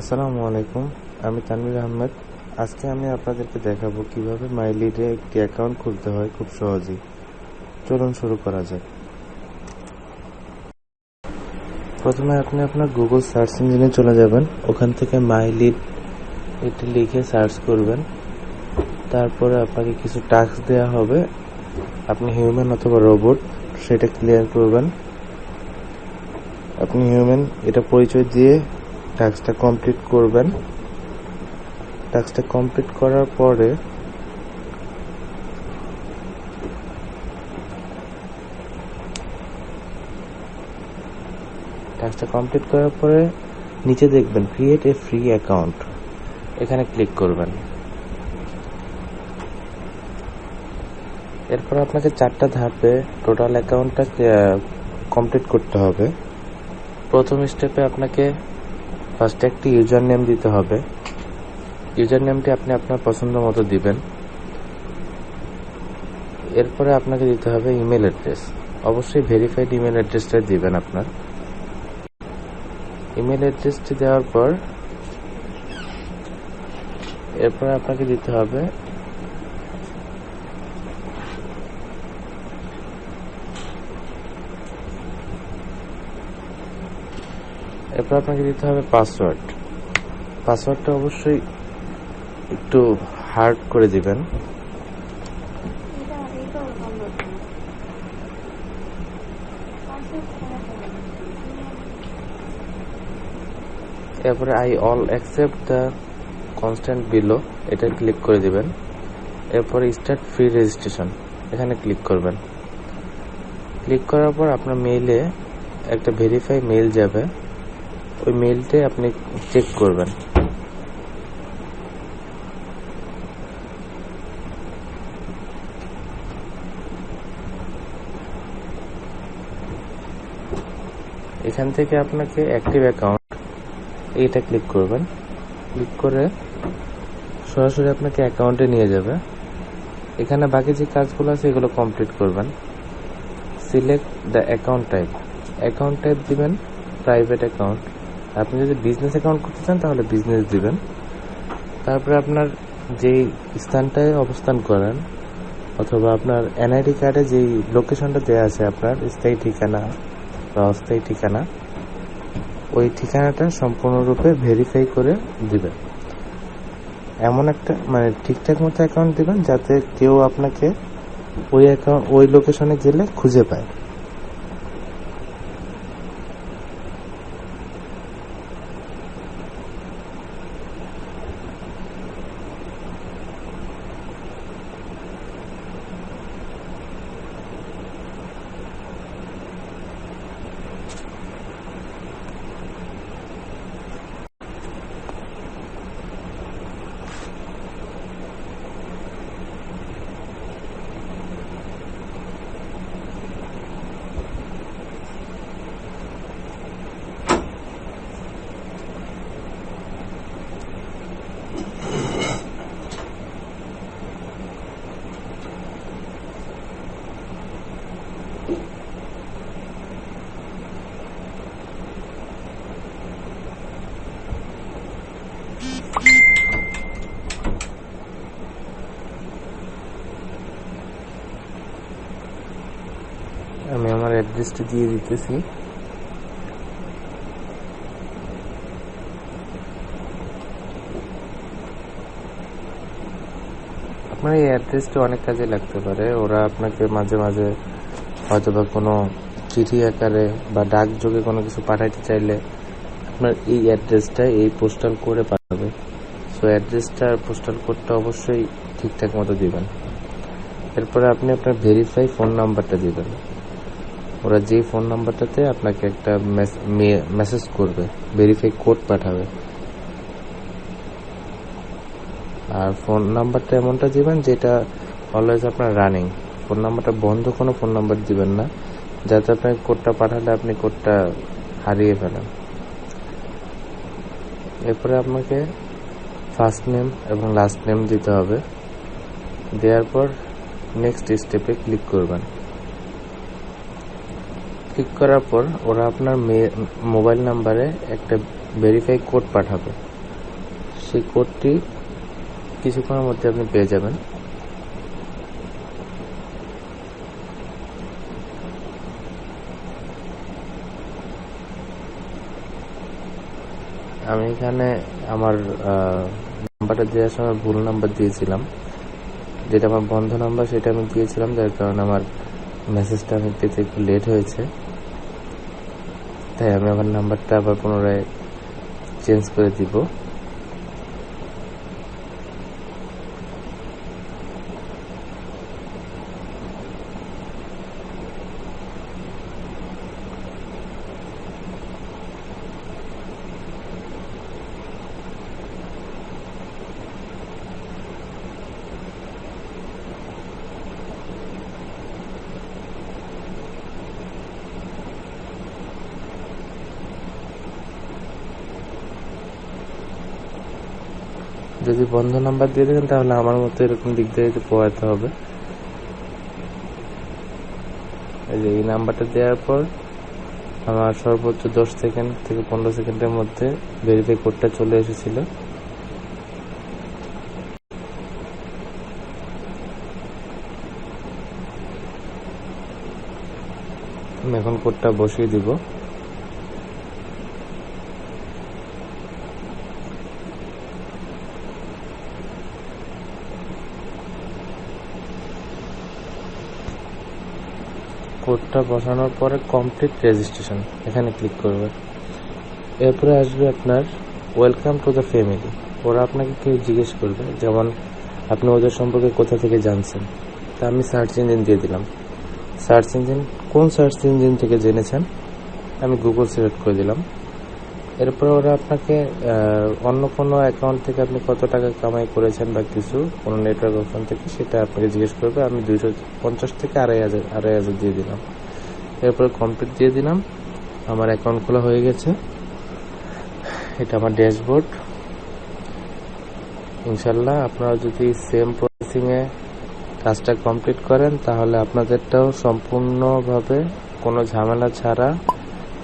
আসসালামু আলাইকুম, আমি তানভীর আহমেদ। আজকে আমি আপনাদেরকে দেখাবো কীভাবে মাইলিডে একটি অ্যাকাউন্ট খুলতে হয় খুব সহজেই। চলুন শুরু করা যাক। প্রথমে আপনি আপনার গুগল সার্চ ইঞ্জিনে চলে যাবেন। ওখান থেকে মাইলিড এটি লিখে সার্চ করবেন। তারপরে আপনাকে কিছু টাস্ক দেওয়া হবে। আপনি হিউম্যান অথবা রোবট সেটা ক্লিয়ার করবেন। আপনি হিউম্যান এটা পরিচয় দিয়ে টাস্কটা কমপ্লিট করবেন। টাস্কটা কমপ্লিট করার পরে টাস্কটা কমপ্লিট করার পরে নিচে দেখবেন ক্রিয়েট এ ফ্রি অ্যাকাউন্ট এখানে ক্লিক করবেন। এরপর আপনাকে চারটা ধাপে টোটাল অ্যাকাউন্টটা কমপ্লিট করতে হবে। প্রথম স্টেপে আপনাকে ফার্স্টে একটি ইউজার নেম দিতে হবে। ইউজার নেমটি আপনি আপনার পছন্দ মতো দিবেন। এরপরে আপনাকে দিতে হবে ইমেল অ্যাড্রেস অবশ্যই ভেরিফাইড ইমেল অ্যাড্রেসটা দিবেন আপনার। ইমেল অ্যাড্রেসটি দেওয়ার পর, এরপরে আপনাকে দিতে হবে এরপর আপনাকে দিতে হবে পাসওয়ার্ড পাসওয়ার্ডটা অবশ্যই একটু হার্ড করে দিবেন। এরপরে I all accept the constant below এটা ক্লিক করে দিবেন। এরপরে স্টার্ট ফ্রি রেজিস্ট্রেশন এখানে ক্লিক করবেন। ক্লিক করার পর আপনার মেইলে একটা ভেরিফাই মেইল যাবে। ওই মেইলটাই আপনি চেক করবেন। এখান থেকে আপনাকে অ্যাক্টিভ অ্যাকাউন্ট এইটা ক্লিক করবেন। ক্লিক করে সরাসরি আপনাকে অ্যাকাউন্টে নিয়ে যাবে। এখানে বাকি যে কাজগুলো আছে, এগুলো কমপ্লিট করবেন। Select the account type account type দিবেন প্রাইভেট অ্যাকাউন্ট আপনি যদি বিজনেস অ্যাকাউন্ট করতে চান, তাহলে বিজনেস দিবেন। তারপরে আপনার যেই স্থানটায় অবস্থান করেন, অথবা আপনার এনআইডি কার্ডে যেই লোকেশনটা দেওয়া আছে আপনার, স্থায়ী ঠিকানা বা অস্থায়ী ঠিকানা, ওই ঠিকানাটা সম্পূর্ণরূপে ভেরিফাই করে দিবেন। এমন একটা মানে ঠিকঠাক মতো অ্যাকাউন্ট দিবেন, যাতে কেউ আপনাকে ওই অ্যাকাউন্ট ওই লোকেশনে গেলে খুঁজে পায়। আমি আমার অ্যাড্রেসটা দিয়ে দিতেছি। আপনার এই অ্যাড্রেসটা অনেক কাজে লাগতে পারে। ওরা আপনাকে মাঝে মাঝে হয়তো বা কোনো চিঠি আকারে বা ডাক যোগে কোনো কিছু পাঠাইতে চাইলে আপনার এই অ্যাড্রেসটা এই পোস্টাল করে পাঠাবে। সো অ্যাড্রেসটা পোস্টাল কোডটা অবশ্যই ঠিকঠাক মতো দিবেন। এরপরে আপনি আপনার ভেরিফাই ফোন নাম্বারটা দিবেন। ওরা যেই ফোন নাম্বারটাতে আপনাকে একটা মেসেজ করবে ভেরিফাই কোড পাঠাবে। আর ফোন নাম্বারটা এমনটা দিবেন যেটা অলওয়েজ আপনার রানিং ফোন নাম্বারটা বন্ধ, কোনো ফোন নাম্বার দিবেন না। যাতে আপনাকে কোডটা পাঠালে আপনি কোডটা হারিয়ে ফেলেন। এরপরে আপনাকে ফার্স্ট নেম এবং লাস্ট নেম দিতে হবে। দেওয়ার পর নেক্সট স্টেপে ক্লিক করবেন। ক্লিক করার পর ওরা আপনার মোবাইল নাম্বারে একটা ভেরিফাই কোড পাঠাবে। সেই কোডটি কিছুক্ষণের মধ্যে আপনি পেয়ে যাবেন। আমি এখানে আমার নাম্বারটা দেওয়ার সময় ভুল নাম্বার দিয়েছিলাম। যেটা আমার বন্ধ নাম্বার, সেটা আমি দিয়েছিলাম, যার কারণে আমার মেসেজটা আমি পেতে একটু লেট হয়েছে। তাই আমি আমার নাম্বারটা আবার পুনরায় চেঞ্জ করে দিব। যদি বন্ধ নাম্বার দিয়ে দেবেন, তাহলে আমার মতো এরকম দিক দিয়ে পোয়াতে হবে। এই নাম্বারটা দেওয়ার পর আমার সর্বোচ্চ দশ সেকেন্ড থেকে পনেরো সেকেন্ডের মধ্যে ভেরিফাই কোডটা চলে এসেছিল। এখন কোডটা বসিয়ে দিব। কোডটা বসানোর পরে কমপ্লিট রেজিস্ট্রেশন এখানে ক্লিক করবে। এরপরে আসবে আপনার ওয়েলকাম টু দ্য ফ্যামিলি ওরা আপনাকে কেউ জিজ্ঞেস করবে? যেমন, আপনি ওদের সম্পর্কে কোথা থেকে জানছেন? তা আমি সার্চ ইঞ্জিন দিয়ে দিলাম। সার্চ ইঞ্জিন কোন সার্চ ইঞ্জিন থেকে জেনেছেন? আমি গুগল সিলেক্ট করে দিলাম। এরপরে ওরা আপনাকে অন্য কোনো অ্যাকাউন্ট থেকে আপনি কত টাকা কামাই করেছেন বা কিছু, কোনো নেটওয়ার্ক অপশন থেকে, সেটা আপনাকে জিজ্ঞেস করবে। আমি দুইশো পঞ্চাশ থেকে আড়াই হাজার আড়াই হাজার দিয়ে দিলাম। এরপরে কমপ্লিট দিয়ে দিলাম। আমার অ্যাকাউন্ট খোলা হয়ে গেছে। এটা আমার ড্যাশবোর্ড ইনশাল্লাহ আপনারা যদি সেম প্রসেসিংয়ে কাজটা কমপ্লিট করেন, তাহলে আপনাদেরটাও সম্পূর্ণভাবে কোনো ঝামেলা ছাড়া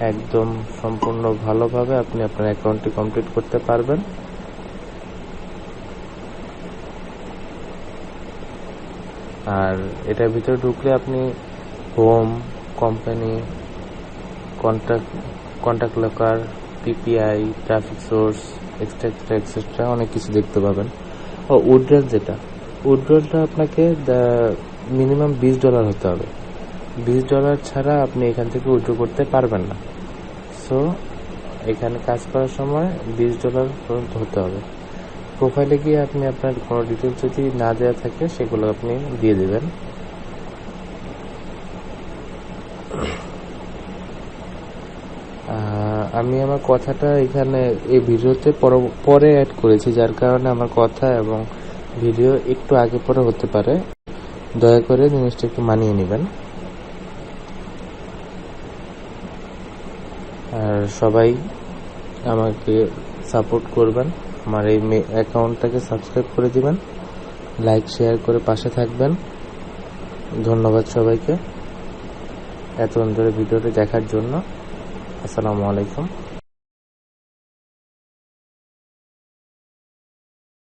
একদম সম্পূর্ণ ভালোভাবে আপনি আপনার অ্যাকাউন্টটি কমপ্লিট করতে পারবেন। আর এটার ভিতরে ঢুকলে আপনি home company contact contact locker PPI traffic source extra etcetera অনেক কিছু দেখতে পাবেন। ও উড্রল যেটা উড্রলটা আপনাকে মিনিমাম বিশ ডলার হতে হবে। বিশ ডলার ছাড়া আপনি এখান থেকে উইথড্র করতে পারবেন না। সো এখানে কাজ করার সময় বিশ ডলার পর্যন্ত হতে হবে। প্রোফাইলে গিয়ে আপনি আপনার কোনো ডিটেলস যদি না দেওয়া থাকে, সেগুলো আপনি দিয়ে দেবেন। আমি আমার কথাটা এখানে এই ভিডিওতে পরে অ্যাড করেছি, যার কারণে আমার কথা এবং ভিডিও একটু আগে পরে হতে পারে। দয়া করে জিনিসটা একটু মানিয়ে নেবেন আর সবাই আমাকে সাপোর্ট করবেন। আমার এই অ্যাকাউন্টটাকে সাবস্ক্রাইব করে দিবেন, লাইক, শেয়ার করে পাশে থাকবেন। ধন্যবাদ সবাইকে। এত ধরে ভিডিওটি দেখার জন্য। আসসালামু আলাইকুম।